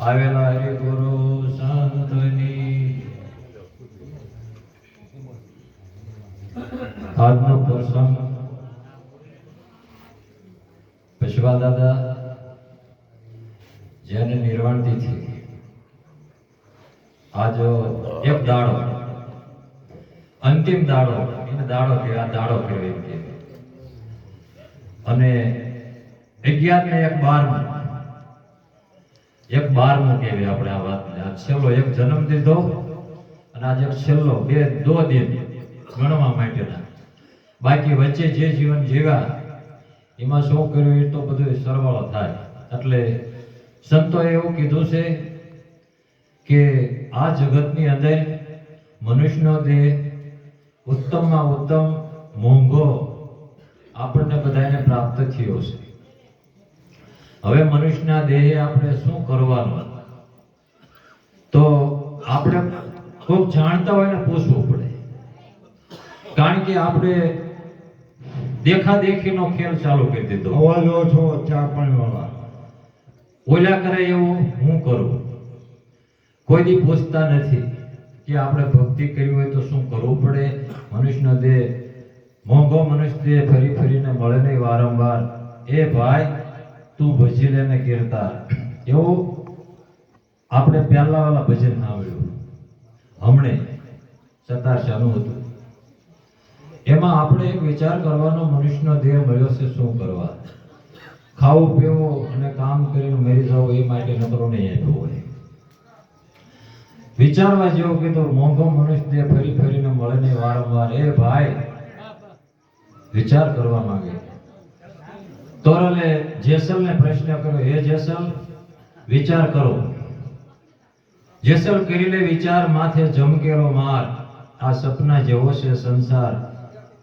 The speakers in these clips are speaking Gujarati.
આવેલા હરિ સંતની આજનો દાડો. અંતિમ દાડો એને દાડો કહેવાય દાડો કહેવાય અને અગિયાર ને એક બારમું. એક બારમું કહેવી આપણે આ વાતને. આ છેલ્લો એક જન્મ દીધો અને આજે છેલ્લો બે, દો દિન ગણવા માટેના બાકી વચ્ચે જે જીવન જીવ્યા, એમાં શું કર્યું? એ તો બધું સરવાળો થાય. એટલે સંતોએ એવું કીધું છે કે આ જગતની અંદર મનુષ્યનો દેહ ઉત્તમમાં ઉત્તમ મોંઘો આપણને બધાને પ્રાપ્ત થયો છે. હવે મનુષ્યના દેહે આપણે શું કરવાનું તો આપણે ખૂબ જાણતા હોય ને પૂછવું પડે. કારણ કે આપણે દેખાદેખીનો ખેલ ચાલુ કરી દીધો. અવાજો છો ચા પાણી વાળા. ઓલા કરે એવું હું કરું? કોઈ દી પૂછતા નથી કે આપણે ભક્તિ કરવી હોય તો શું કરવું પડે? મનુષ્યનો દેહ મોંઘો મનુષ્ય દેહ ફરી ફરીને મળે નહીં વારંવાર. એ ભાઈ તું ભજી લેને કીર્તા. એવું આપણે પહેલા વાળા ભજન આવ્યું હમણે સતાર શાનું હતું. એમાં આપણે એક વિચાર કરવાનો મનુષ્યનો દેહ મળ્યો છે શું કરવા? ખાવું, પીવું અને કામ કરીને મરી જવું એ માટે નબરો નહીં આપ્યો હોય. વિચારવા જેવું તો મોંઘો મનુષ્ય દેહ ફરી ફરીને મળે નહીં વારંવાર. એ ભાઈ, વિચાર કરવા માંગે. તોરલે જેસલને પ્રશ્ન કર્યો, હે જેસલ, વિચાર કરો. જેસલ કરી લે વિચાર માથે જમકેરો માર, આ સપના જેવો છે સંસાર,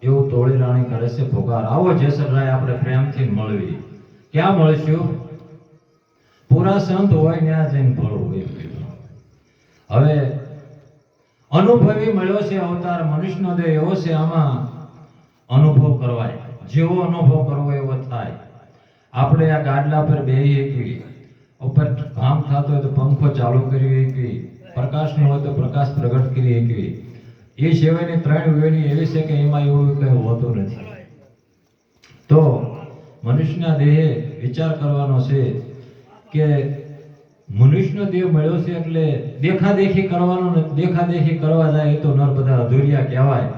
એવું તોળી રાણી કરે છે પોકાર. આવો જેસલ રાય આપણે પ્રેમથી મળવી. ક્યાં મળશું? પૂરા સંત હોય ત્યાં જઈને ભળવું, એમ હવે અનુભવી મળ્યો છે અવતાર, મનુષ્યનો દેહ એવો છે આમાં અનુભવ કરવાય. જેવો અનુભવ કરવો એવો થાય. આપણે આ ગાડલા પર બેહીએ એકવી ઉપર કામ થતો હોય તો પંખો ચાલુ કરી એકવી પ્રકાશ ન હોય તો પ્રકાશ પ્રગટ કરી એકવી એ સિવાયની ત્રણ વેણી એવી છે કે એમાં એવું કંઈ હોતું નથી. તો મનુષ્યના દેહે વિચાર કરવાનો છે કે મનુષ્યનો દેહ મળ્યો છે એટલે દેખાદેખી કરવાનો દેખાદેખી કરવા જાય તો નર બધા અધૂરિયા કહેવાય.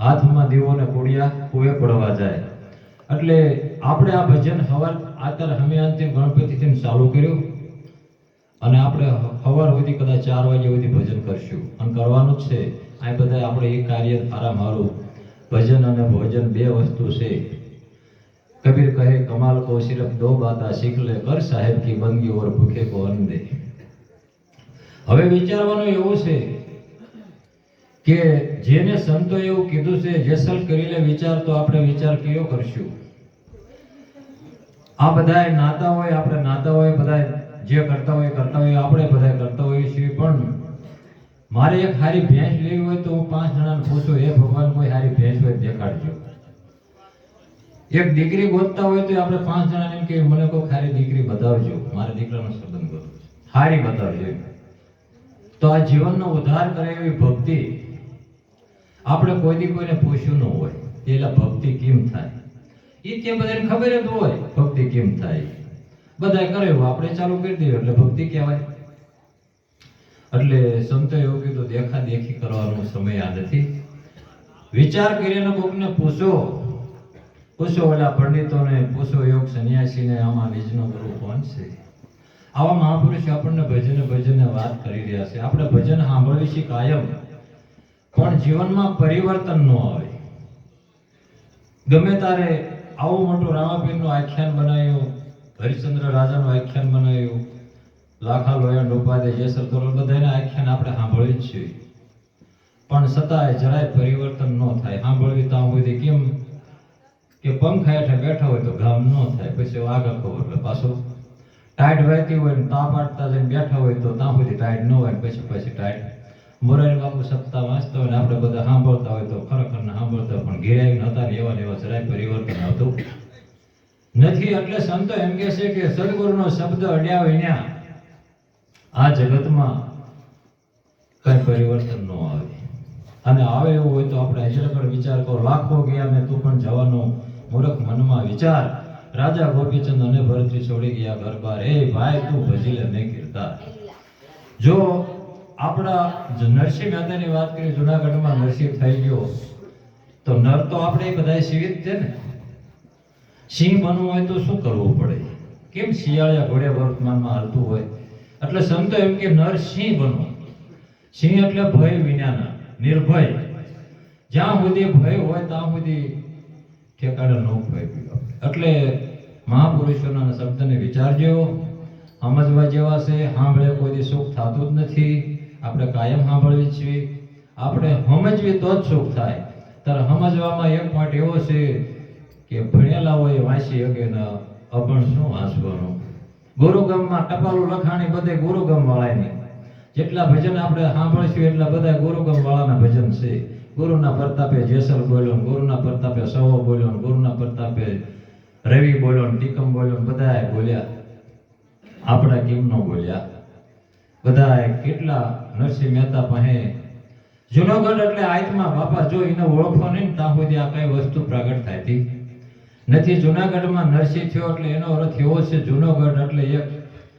હાથમાં દીવોને કોડિયા કુએ પડવા જાય. એટલે આપણે આ ભજન હવાર અત્યારે અમે અંતિમ ગણપતિથી ચાલુ કર્યું અને આપણે સવાર સુધી કદાચ ચાર વાગ્યા સુધી ભજન કરશું. અને કરવાનું જ છે આ બધા આપણે એ કાર્ય સારા મારું ભજન અને ભોજન બે વસ્તુ છે. કબીર કહે, કમાલ કો સિર્ફ દો બાતા શીખ લે, કર સાહેબ કી બંદગી ઓર ભૂખે કો દે હવે વિચારવાનું એવું છે કે જેને સંતો એવું કીધું છે, જેસલ કરી લે વિચાર, તો આપણે વિચાર કયો કરશું? આ બધા નાતા હોય, આપણે નાતા હોય બધા જે કરતા હોય કરતા હોય, આપણે બધા કરતા હોઈએ છીએ. પણ મારે એક સારી ભેંસ લેવી હોય તો હું પાંચ જણાને પૂછું એ ભગવાન, કોઈ હારી ભેંસ હોય દેખાડજો. એક દીકરી ગોતતા હોય તો આપણે પાંચ જણાને એમ કે મને કોઈ સારી દીકરી બતાવજો. મારા દીકરાનો સંબંધ કરો સારી બતાવજો. તો આ જીવનનો ઉદ્ધાર કરે એવી ભક્તિ આપણે કોઈ દી કોઈને પૂછ્યું ન હોય એટલે ભક્તિ કેમ થાય? એ તે બધાને ખબર જ હોય ભક્તિ કેમ થાય. બધા કરે આપણે ચાલુ કરી દઈએ એટલે ભક્તિ કહેવાય. એટલે સંતો એવું કીધું દેખા દેખી કરવાનો સમય આ નથી. વિચાર કરીને કોકને પૂછો પૂછો ઓલા પંડિતોને, પૂછો યોગ સંન્યાસીને, આમાં બીજનો ગુરુ કોણ છે? આવા મહાપુરુષ આપણને ભજન ભજન વાત કરી રહ્યા છે. આપણે ભજન સાંભળવી છીએ કાયમ, પણ જીવનમાં પરિવર્તન ન આવે. ગમે તારે આવું મોટું રામાપીરનું આખ્યાન બનાવ્યું, હરિશ્ચંદ્ર રાજાનું આખ્યાન બનાવ્યું, લાખા લોયા ડોપાદે જેસર તોરલ બધાને આખ્યાન આપણે સાંભળવી જ છીએ. પણ છતાંય જરાય પરિવર્તન ન થાય. સાંભળવી તો બધી કેમ કે પંખ હેઠે બેઠા હોય તો ગામ ન થાય. પછી આગળ ખબર પડે પાછો. ટાઈટ વહેતી હોય ને તાપ આટતા જઈને બેઠા હોય તો ત્યાં સુધી ટાઈટ ન હોય પછી પછી ટાઈટ મોરારી બાપુ સપ્તાહ વાંચતા હોય ને આપણે બધા સાંભળતા હોય તો ખરેખર ને સાંભળતા પણ ઘેરાઈ નતા ને એવા ને એવા જરાય પરિવર્તન આવતું નથી. એટલે સંતો એમ કે છે કે સદગુરુનો શબ્દ અડ્યા વિના આ જગતમાં કઈ પરિવર્તન ન આવે. અને આવે એવું હોય તો આપણે હજી આગળ વિચાર કરો. લાખો ગયા મેં તું પણ જવાનો મૂર્ખ મનમાં વિચાર. રાજા ગોપીચંદ અને ભરતરી છોડી ગયા ઘર બાર એ ભાઈ, તું ભજી લે મેં કીર્તા. જો આપણા નરસિંહ મહેતાની વાત કરીએ, જુનાગઢમાં નરસિંહ થઈ ગયો, તો નર તો આપણે બધા સીવિત છે ને? સિંહ બનવું હોય તો શું કરવું પડે? કેમ શિયાળા ઘોડે વર્તમાનમાં હાલતું હોય? એટલે સંતો એમ કે નર સિંહ બનો. સિંહ એટલે ભય વિનાના, નિર્ભય. જ્યાં સુધી ભય હોય, ત્યાં સુધી ઠેકાડે ન ભય એટલે મહાપુરુષોના શબ્દને વિચારજો. સમજવા જેવા છે, સાંભળે કોઈ સુખ થતું જ નથી. આપણે કાયમ સાંભળવી છીએ. આપણે સમજવી તો જ સુખ થાય. ત્યારે સમજવામાં એક પોઈન્ટ એવો છે કે ભણેલા હોય વાંચી શકે ને અભણ શું વાંચવાનું? ગુરુગમમાં ટપાલું લખાણી બધે ગુરુગમ વાળાની. જેટલા ભજન આપણે સાંભળીશું એટલા બધા ગુરુગમ વાળાના ભજન છે. ગુરુના પ્રતાપે જેસલ બોલ્યો ગુરુના પ્રતાપે સવો બોલ્યો ગુરુના પ્રતાપે રવિ બોલ્યો ટીકમ બોલ્યો બધાએ બોલ્યા. આપણા કેમ ન બોલ્યા? બધાએ કેટલા નરસિંહ મહેતા પાસે. જુનાગઢ એટલે આત્મા બાપા જો એને ઓળખો નહીં ત્યાં સુધી આ કઈ વસ્તુ પ્રગટ થાય હતી? નથી, જુનાગઢમાં નરસિંહ થયો એટલે એનો અર્થ એવો છે, જુનાગઢ એટલે એક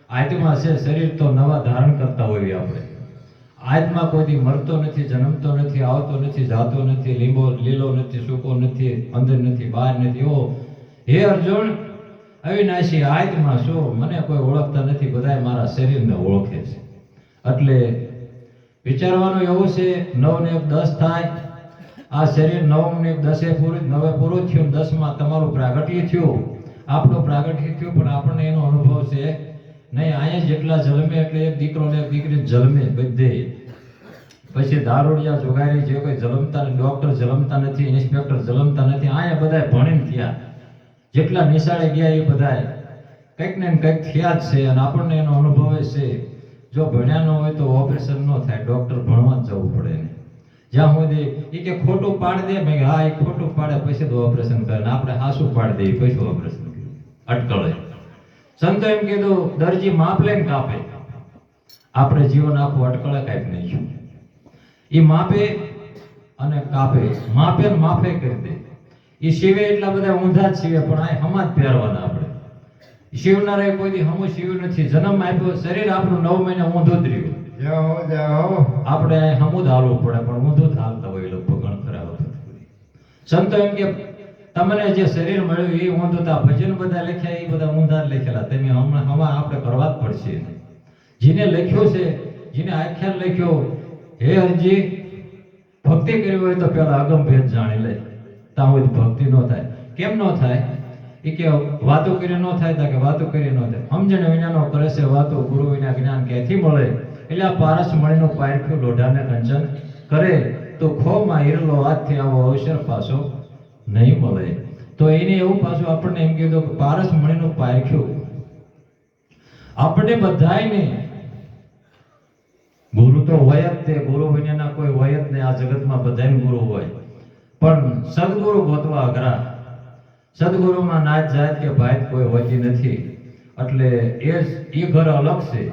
આત્મા છે, શરીર તો નવા ધારણ કરતા હોઈએ આપણે. આત્મા કોઈથી મરતો નથી, જન્મતો નથી, આવતો નથી, જાતો નથી, લીંબો, લીલો નથી, સૂકો નથી, અંદર નથી, બહાર નથી, એવો હે અર્જુન, અવિનાશી આત્મા શું? મને કોઈ ઓળખતા નથી, બધાય મારા શરીરને ઓળખે છે. એટલે વિચારવાનું એવું છે નવ ને એક દસ થાય. આ શરીર નવ ને દસે પૂરું, નવે પૂરું થયું, દસમાં તમારું પ્રાગટ્ય થયું. આપણું પ્રાગટ્ય થયું, પણ આપણને એનો અનુભવ છે, નહીં, અહીંયા જેટલા જન્મે એટલે એક દીકરો ને એક દીકરી જન્મે બધે. પછી દારૂડિયા જોગારી જે કોઈ જલમતા ડોક્ટર જલમતા નથી, ઇન્સ્પેક્ટર જલમતા નથી, અહીંયા બધાય ભણીને થયા. જેટલા નિશાળે ગયા એ બધાય. કંઈક ને કંઈક થયા જ છે, અને આપણને એનો અનુભવ છે. જો ભણ્યા ન હોય તો ઓપરેશન ન થાય ડોક્ટર ભણવા જ જવું પડે ને જ્યાં સુધી એ કે ખોટું પાડી દે, મેં હા, એ ખોટું પાડે, પછી તો ઓપરેશન કરે. આપણે હાસું પાડી દઈએ, પછી ઓપરેશન અટકળે. સંતો એમ કીધું, દરજી, માપ લઈને કાપે. આપણે જીવન આખું અટકળે કાંઈક નહીં એ માપે અને કાપે. માપે માફે કરી દે. એ સીવે એટલા બધા ઊંધા જ સીવે પણ આ હમા જ પહેરવાના આપણે. શિવનારાય કોઈ હમું શિવ નથી. જન્મ આપ્યો શરીર આપણું નવ મહિને ઊંધું જ રહ્યું. આપણે હમું જ હાલવું પડે પણ ઊંધું જ હાલતા હોય લોકો ઘણ ખરા સંતો એમ કે તમને જે શરીર મળ્યું એ ઊંધુતા ભજન બધા લખ્યા એ બધા ઊંધા લખેલા. તમે હમણાં હવા આપણે કરવા જ પડશે. જેને લખ્યું છે જેને આખ્યાન લખ્યો હે હરજી ભક્તિ કરવી હોય તો પેલા અગમ ભેદ જાણી લે. ત્યાં હોય ભક્તિ ન થાય. કેમ ન થાય? એ કે વાતો કરી ન થાય કે વાતો કરી ન થાય. સમજણ વિનાનો કરે છે વાતો ગુરુ વિના જ્ઞાન ક્યાંથી મળે? એટલે આ પારસ મળીનો પારખ્યું લોઢાને કંચન કરે, તો ખોમાં હિરલો હાથથી આવો અવસર પાછો નહીં મળે. તો એને એવું પાછું આપણને એમ કીધું કે પારસ મણીનું પારખ્યું આપણે બધાયને ગુરુ તો હોય જ તે, ગુરુ વિનાના કોઈ હોય જ નહીં, આ જગતમાં બધાય ગુરુ હોય. પણ સદગુરુ ગોતવા અઘરા સદગુરુમાં નાચ જાત કે ભાઈ કોઈ હોતી નથી. એટલે એ એ ઘર અલગ છે.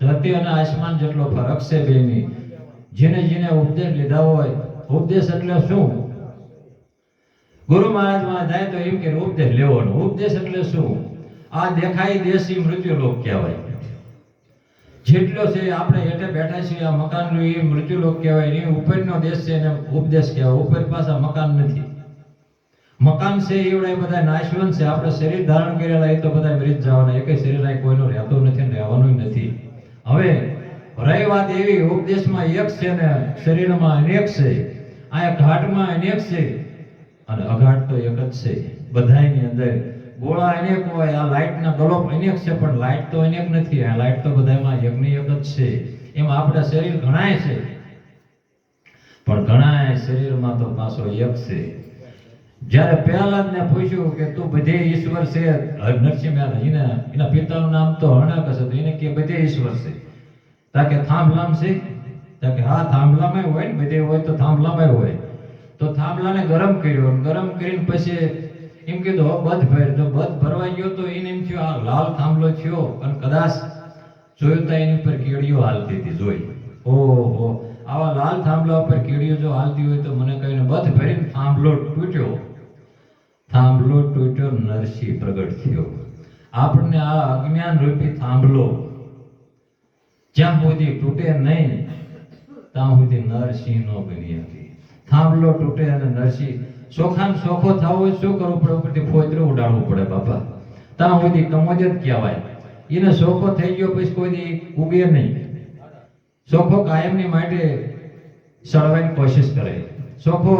ધરતી અને આસમાન જેટલો ફરક છે બેની. જેને જેને ઉપદેશ લીધા હોય, ઉપદેશ એટલે શું? ગુરુ મહારાજમાં જાય તો એમ કે ઉપદેશ લેવાનો. ઉપદેશ એટલે શું? આ દેખાય દેશી મૃત્યુલોક કહેવાય. જેટલો છે આપણે હેઠે બેઠા છીએ, આ મકાનનું એ મૃત્યુલોક કહેવાય. એની ઉપરનો દેશ છે એને ઉપદેશ કહેવાય. ઉપર પાછા મકાન નથી. મકાન છે એવડા બધા નાશવંત છે. આપણે શરીર ધારણ કરેલા એ તો બધા મરી જવાના. એક શરીર અહીં કોઈનો રહેતો નથી રહેવાનું નથી. હવે, રહી વાત એવી, ઉપદેશમાં એક છે ને શરીરમાં અનેક છે. આ ઘાટમાં અનેક છે. અને અઘાટ તો એક જ છે. બધાયની અંદર ગોળા અનેક હોય, આ લાઇટના ગલોપ અનેક છે, પણ લાઇટ તો અનેક નથી. આ લાઇટ તો બધામાં એકની એક જ છે. એમાં આપણા શરીર ઘણાય છે. પણ ઘણાય શરીરમાં તો પાછો એક છે. જ્યારે પ્રહલાદને પૂછ્યું કે તું બધે ઈશ્વર છે નરસિંહ મહેતા એના એના પિતાનું નામ તો હણક હશે તો એને કે બધે ઈશ્વર છે. તાકે થાંભલામ છે? તાકે હા, થાંભલામાં હોય ને, બધે હોય તો થાંભલામાં હોય. તો થાંભલાને ગરમ કર્યો ગરમ કરીને પછી એમ કીધું, હો, બધ ભર. તો બધ ભરવાઈ ગયો તો એને એમ થયું, આ લાલ થાંભલો થયો. અને કદાચ જોયું તો એની ઉપર કીડીઓ હાલતી હતી, જોઈ. ઓહો. આવા લાલ થાંભલા ઉપર કીડીઓ જો હાલતી હોય તો મને કહીને બધ ભરીને થાંભલો તૂટ્યો. થાંભલો તૂટ્યો, નરસિંહ પ્રગટ થયો. આપણને આ અજ્ઞાન રૂપી થાંભલો જ્યાં સુધી તૂટે નહીં, ત્યાં સુધી નરસિંહ નો બની હતી. થાંભલો તૂટે અને નરસિંહ સોખામ સોખો થવો, શું કરવું પડે? ઉપરથી ફોતરું ઉડાડવું પડે, બાપા. ત્યાં સુધી કમોજ જ કહેવાય. એને સોખો થઈ ગયો, પછી કોઈ ઉગે નહીં. સોખો કાયમની માટે સળવાની કોશિશ કરે. સોખો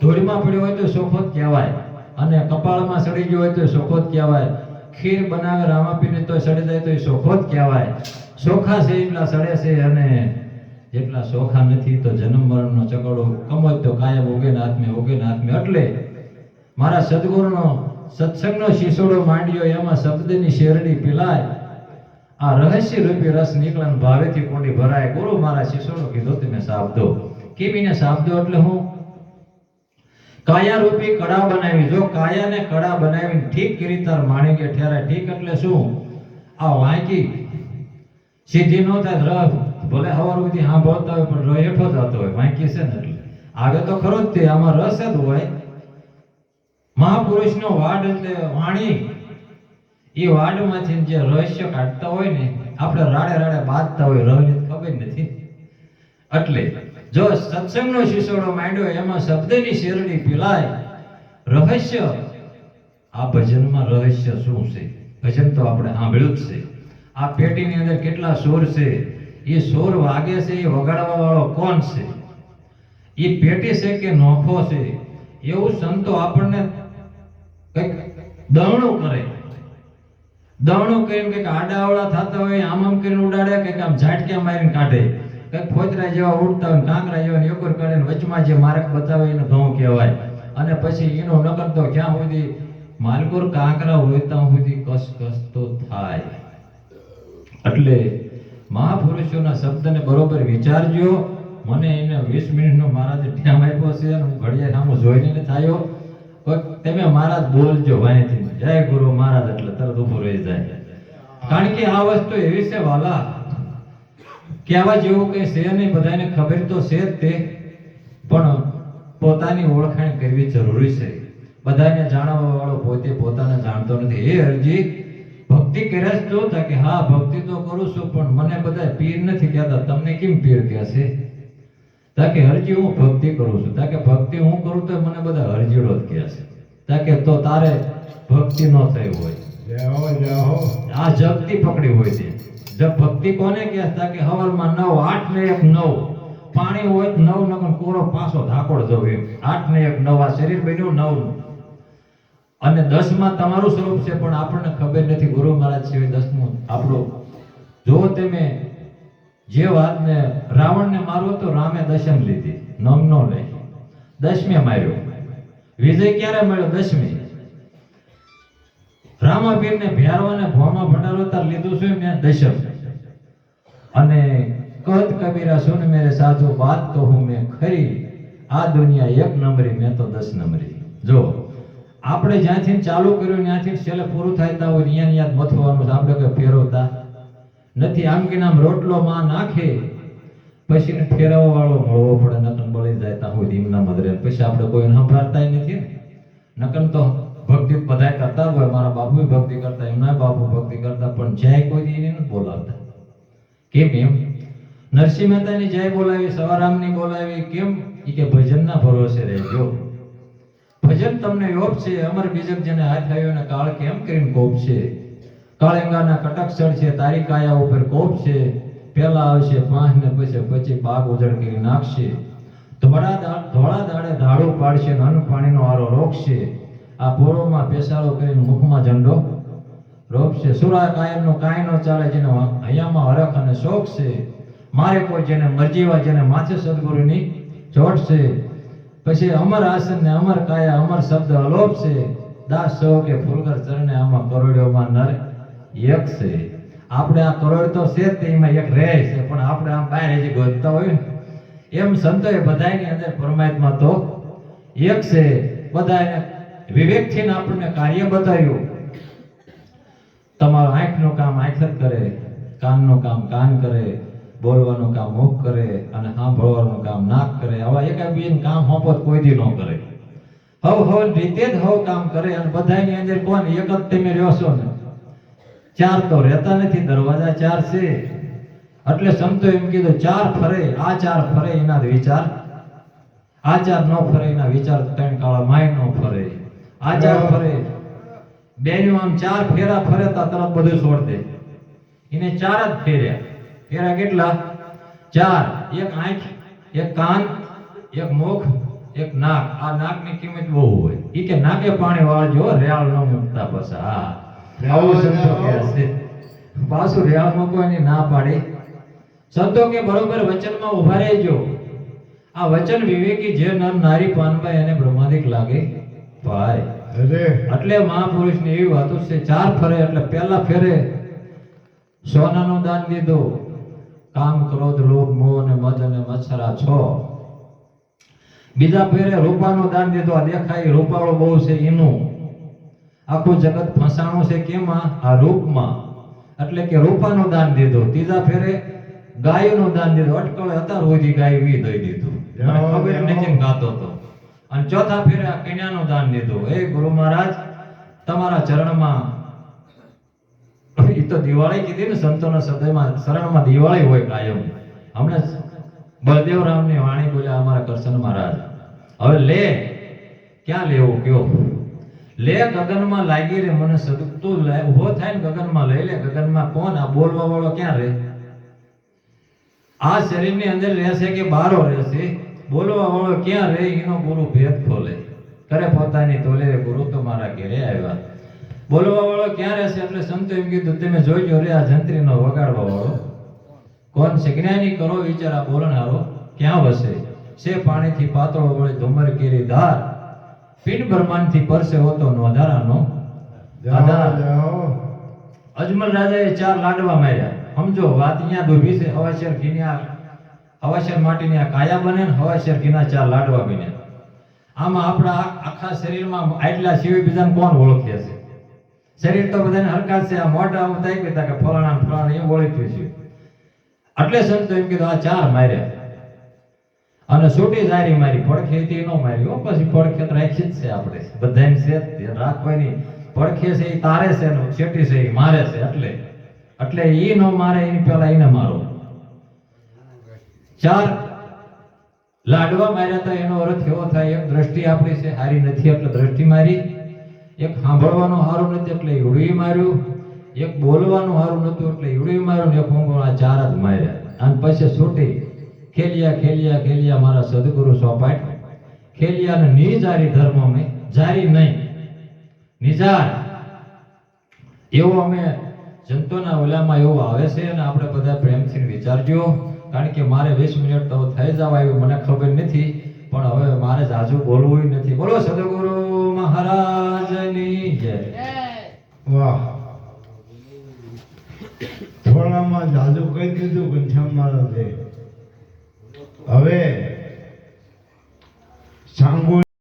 ધૂળમાં પડ્યો હોય તો સોખો જ કહેવાય. અને કપાળમાં સડી ગયો હોય તો સોખો જ કહેવાય. ખીર બનાવે રામાપીને તો સડી જાય તો એ સોખો જ કહેવાય. સોખા છે એટલા સડે છે અને જેટલા સોખા નથી તો જન્મ મરણનો ચકડો કમોજ તો કાયમ ઉગે આત્મે ઉગે આત્મે એટલે મારા સદગુરુનો, સત્સંગનો શીશોડો માંડ્યો, એમાં શબ્દની શેરડી પીલાય. આ રહસ્ય રૂપી રસ નીકળે ભાવેથી કોંડી ભરાય. ગુરુ મારા શિષ્યોનો કીધો, તમે સાબદો કેમીને સાબદો એટલે હું કાયા રૂપી કડા બનાવી, જો કાયાને કડા બનાવીને ઠીક કરી માણી કે ઠેરાય ઠીક એટલે શું? આ વાંકી. સીધી નો થાય રફ ભલે હવાર સુધી સાંભળતા હોય, પણ ર હેઠો જતો હોય. વાંકી છે ને એટલે. આવે તો ખરો જ તે. આમાં રસ જ હોય. મહાપુરુષનો વાડ એટલે વાણી. એ વાડમાંથી જે રહસ્ય કાઢતા હોય ને, આપણે રાડે રાડે બાંધતા હોય રહની ખબર નથી. એટલે જો સત્સંગનો શિશોડો માંડ્યો, એમાં શબ્દની શેરડી પીલાય. રહસ્ય? આ ભજનમાં રહસ્ય શું છે? ભજન તો આપણે સાંભળ્યું જ છે. આ પેટીની અંદર કેટલા સોર છે? એ સોર વાગે છે, એ વગાડવા વાળો કોણ છે? એ પેટી છે કે નોખો છે? એવું સંતો આપણને કંઈક દવણું કરે. દવણું કરીને કંઈક આડાવડા થતા હોય, આમ આમ કરીને ઉડાડે, કંઈક આમ ઝાટક્યા મારીને કાઢે. કંઈક ફોતરા જેવા ઉડતા હોય કાંકરા જેવા યોગર કરે વચમાં જે માર્ગ બતાવે એને ઘઉં કહેવાય. અને પછી એનો નગર તો ક્યાં સુધી? માલકોર કાંકરા હોય ત્યાં સુધી કસ તો થાય. એટલે મહાપુરુષોના શબ્દને બરોબર વિચારજો. મને એને વીસ મિનિટનો મહારાજે ટાઈમ આપ્યો છે અને હું ઘડિયા નામું જોઈને થાયો. તમે મહારાજ બોલજો, વાંયથી. જય ગુરુ મહારાજ, એટલે તરત ઊભું રહી જાય. કારણ કે આ વસ્તુ એવી છે, વાલા કહેવા જેવું કંઈ છે નહીં બધાને ખબર તો છે જ તે પણ પોતાની ઓળખાણ કરવી જરૂરી છે. બધાને જાણવા વાળો પોતે પોતાને જાણતો નથી. એ અરજી ભક્તિ કરે તો કે હા ભક્તિ તો કરું છું પણ મને બધા પીર નથી કહેતા. તમને કેમ પીર કહે છે? તાકે હરજી હું ભક્તિ કરું છું. તાકે ભક્તિ હું કરું તો મને બધા હરજીડો જ કહે છે. તાકે તો તારે ભક્તિ ન થઈ હોય. આ જગતી પકડી હોય છે. ભક્તિ કોને કહેતા તાકે હવારમાં નવ, આઠ ને એક નવ, પાણી હોય નવ, નગર કોરો પાછો ધાકોડ જવું એમ. આઠ ને એક નવ, આ શરીર બન્યું નવ. અને દસમાં તમારું સ્વરૂપ છે, પણ આપણને ખબર નથી. ગુરુ મહારાજ સિવાય દસમું આપણું. જો તમે જે વાતને રાવણને મારવો તો રામે દશમ લીધી. નમનો નહીં. દસમે માર્યો. વિજય ક્યારે મળ્યો? દસમી રામાપીરને ભેરવાને ભોમાં ભંડારો તાર લીધું છે મેં દશમ. અને કદ કબીરા, સુન મેરે સાધુ, વાત કહું મેં ખરી. આ દુનિયા એક નંબરી, મેં તો દસ નંબરી. જો, આપણે જ્યાંથી ચાલુ કર્યું, ત્યાંથી છેલ્લે પૂરું થાય તા હોય ત્યાં યાદ મથવાનું. આપણે કોઈ ફેરવતા નથી. આમ કે આમ રોટલો માં નાખે પછી ફેરવવા વાળો મળવો પડે નકન બળી જાય ત્યાં હોય ધીમના મદરે. પછી આપણે કોઈ સંભાળતા નથી. નકન તો ભક્તિ બધા કરતા હોય, મારા બાપુ ભક્તિ કરતા, એમના બાપુ ભક્તિ કરતા, પણ જય કોઈ એને નથી બોલાવતા. કેમ એમ? નરસિંહ મહેતાની જય બોલાવી, સવારામની બોલાવી, કેમ? એ કે ભજનના ભરોસે રહેજો. ભજન તમને યોગ છે, અમર બીજક જેને હાથ આવ્યો ને કાળ કેમ કરીને કોપ છે? કાળિંગાના કટકસળ છે, તારી કાયા ઉપર કોપ છે. પેલા આવશે, પાંચ ને પછી પછી પાક ઉજળ કરી નાખશે. ધોળા ધોળા દાડે ધાડો પાડશે નાનું પાણીનો આરો રોકશે. આ પોળોમાં પેશાળો કરીને મુખમાં ઝંડો રોપશે. સુરા કાયમનો કાંઈ ન ચાલે જેને અહીંયામાં હરખ અને શોખ છે. મારે કોઈ જેને મરજીવા જેને માથે સદગુરુની ચોટ છે. પછી અમર આસન ને અમર કાયા, અમર શબ્દ અલોપ છે. દાસ સૌ કે ફૂલગર ચરણે આમાં કરોડ્યોમાં નર એક છે. આપણે આ કરોડ તો છે જ એમાં એક રહે છે, પણ આપણે આમ બહાર હજી ગોતતા હોય એમ સંતોએ બધાની અંદર પરમાત્મા તો એક છે. બધાને વિવેકથી ને આપણને કાર્ય બતાવ્યું. તમારું આંખનું કામ આંખ જ કરે, કાનનું કામ કાન કરે, બોલવાનું કામ મુખ કરે અને સાંભળવાનું કામ નાક કરે. આવા એકાબીજાનું કામ હોપત કોઈ દી ન કરે. હવ હવ રીતે જ હવ કામ કરે અને બધાની અંદર કોણ? એક જ તમે રહ્યો છો ને. ચાર તો રહેતા નથી, દરવાજા ચાર છે. એટલે સંતો એમ કીધું, ચાર ફરે, આ ચાર ફરે એના વિચાર. આ ચાર ન ફરે એના વિચાર, ત્રણ કાળા માય ન ફરે. આ ચાર ફરે. બેનો આમ ચાર ફેરા ફરે તો તરત બધું છોડ દે એને ચાર જ ફેર્યા. ફેરા કેટલા? ચાર. એક આંખ એક કાન એક મુખ એક નાક. આ નાકની કિંમત બહુ હોય. ઈ કે નાકે પાણી વાળજો રેળ ન મૂકતા બસ. હા. આવું સંતો કે છે. પાછું રેળ મૂકવાની ના પાડે. સંતો કે બરોબર વચનમાં ઊભા રહેજો. આ વચન વિવેકી જે નર નારી પાનભાઈ એને બ્રહ્માદિક લાગે. ભાઈ. અરે. એટલે મહાપુરુષની એવી વાતો છે ચાર ફરે એટલે પહેલા ફેરે સોનાનું દાન દીધું. કામ ક્રોધ લોભ મોહ અને મદ અને મચ્છરા છો. બીજા ફેરે રૂપાનું દાન દીધું. આ દેખાય રૂપાળો બહુ છે એનું આખું જગત ફસાણું છે કેમાં આ? રૂપમાં. એટલે કે રૂપાનું દાન દીધું. ત્રીજા ફેરે ગાયનું દાન દીધું. અટકળે હતા રોજી ગાય વી દઈ દીધું. મને ખબર નથી ગાતો હતો. અને ચોથા ફેરે આ કન્યાનું દાન દીધું હે ગુરુ મહારાજ, તમારા ચરણમાં એ તો દિવાળી કીધી ને સંતોના સદયમાં શરણમાં દિવાળી હોય કાયમ. હમણાં બળદેવરામની વાણી બોલ્યા અમારા કરશન મહારાજ, હવે લે, ક્યાં લેવું કયો? લે ગગનમાં લાગી રે મને સદુક, તું ઊભો થાય ને ગગનમાં લઈ લે, ગગનમાં કોણ? આ બોલવા વાળો ક્યાં રહે આ શરીરની અંદર રહેશે કે બારો રહેશે? બોલવા વાળો ક્યાં રહે એનો ગુરુ ભેદ ખોલે. કરે પોતાની તોલે ગુરુ તો મારા ઘેરે આવ્યા. બોલવા વાળો ક્યાં રહેશે? એટલે સંતો એમ કીધું તમે જોઈજો રે આ જંત્રીનો વગાડવા વાળો. કોણ છે? જ્ઞાની કરો વિચાર આ બોલનારો ક્યાં વસે? છે પાણીથી પાતળો વળે ધુમર કેરી ધાર. પીઠ બ્રહ્માંડથી પરસે હોતો નોધારાનો આધાર. અજમલ રાજાએ ચાર લાડવા માર્યા. સમજો વાત અહીંયા દુભી છે હવાશેર ઘીના હવાશેર માટીની આ કાયા બને ને હવાશેર ઘીના ચાર લાડવા બને. આમાં આપણા આખા શરીરમાં આટલા સિવાય બીજાને કોણ ઓળખે છે? શરીર તો બધાને હરકત છે. આ મોઢા બધા થાય કે ફલાણા ફલાણા એમ ઓળખ્યું છે. એટલે સંતો એમ કીધું, આ ચાર માર્યા. અને છૂટી જારી મારી, પડખે તે નો મારી. હો, પછી પડખે તો રાખી જ છે આપણે. બધાને છે રાખવાની. પડખે છે એ તારે છે ને, છેટી છે એ મારે છે, એટલે. એટલે એ નો મારે, એની પહેલા એને મારો. ચાર લાડવા માર્યા હતા, એનો અર્થ એવો થાય, એક દ્રષ્ટિ આપણી છે, હારી નથી, એટલે દ્રષ્ટિ મારી. એક સાંભળવાનું સારું નથી, એટલે ઈવડું માર્યું. એક બોલવાનું સારું નતું એટલે ઈવડું માર્યું એક હું આ ચાર જ માર્યા. અને પછી છૂટી. ખેલિયા ખેલિયા ખેલિયા મારા સદગુરુ સોપાટ ખેલિયા ને નિજારી ધર્મ મેં જારી નહીં. નિજાર. એવો અમે જંતુના ઓલામાં એવું આવે છે, અને આપણે બધા પ્રેમથી વિચારજો. કારણ કે મારે વીસ મિનિટ તો થઈ જવા એવું મને ખબર નથી, પણ હવે મારે જાજુ બોલવું નથી. બોલો સદગુરુ મહારાજની જય. વાહ. થોડામાં જાજુ કહી દીધું ઘનશ્યામ મહારાજે. હવે સાંગો